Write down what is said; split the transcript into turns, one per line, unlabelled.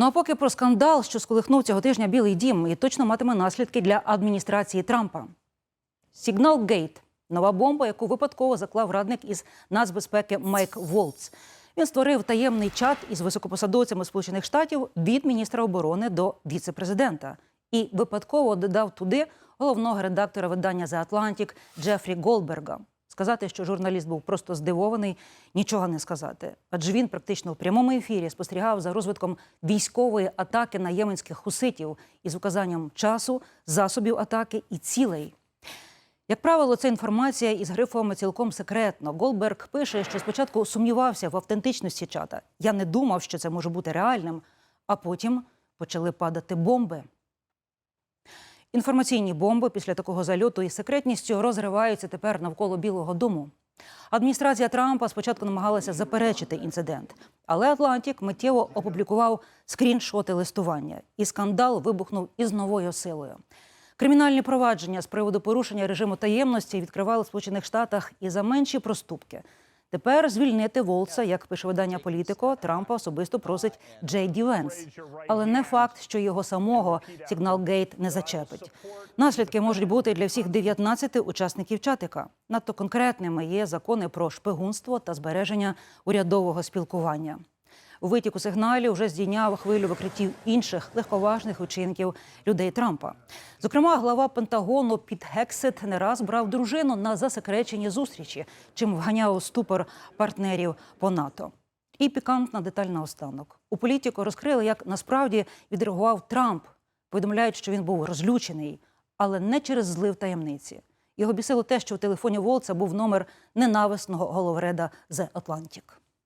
Ну а поки про скандал, що сколихнув цього тижня Білий Дім, і точно матиме наслідки для адміністрації Трампа. Сігнал Гейт нова бомба, яку випадково заклав радник із нацбезпеки Майк Волц. Він створив таємний чат із високопосадовцями Сполучених Штатів від міністра оборони до віце-президента і випадково додав туди головного редактора видання The Atlantic Джефрі Голдберга. Сказати, що журналіст був просто здивований, нічого не сказати. Адже він практично в прямому ефірі спостерігав за розвитком військової атаки на єменських хуситів із указанням часу, засобів атаки і цілей. Як правило, це інформація із грифом цілком секретно. Голберг пише, що спочатку сумнівався в автентичності чата. Я не думав, що це може бути реальним, а потім почали падати бомби. Інформаційні бомби після такого зальоту із секретністю розриваються тепер навколо Білого Дому. Адміністрація Трампа спочатку намагалася заперечити інцидент, але Атлантік миттєво опублікував скріншоти листування, і скандал вибухнув із новою силою. Кримінальні провадження з приводу порушення режиму таємності відкривали в Сполучених Штатах і за менші проступки. Тепер звільнити Волца, як пише видання Політико, Трампа особисто просить Джей Ді Венс. Але не факт, що його самого сигнал Гейт не зачепить. Наслідки можуть бути для всіх 19 учасників чатика. Надто конкретними є закони про шпигунство та збереження урядового спілкування. У витіку сигналів вже здійняв хвилю викриттів інших легковажних учинків людей Трампа. Зокрема, глава Пентагону Піт Гексет не раз брав дружину на засекречені зустрічі, чим вганяв у ступор партнерів по НАТО. І пікантна деталь наостанок. У політику розкрили, як насправді відреагував Трамп. Повідомляють, що він був розлючений, але не через злив таємниці. Його бісило те, що у телефоні Волца був номер ненависного головреда The Atlantic.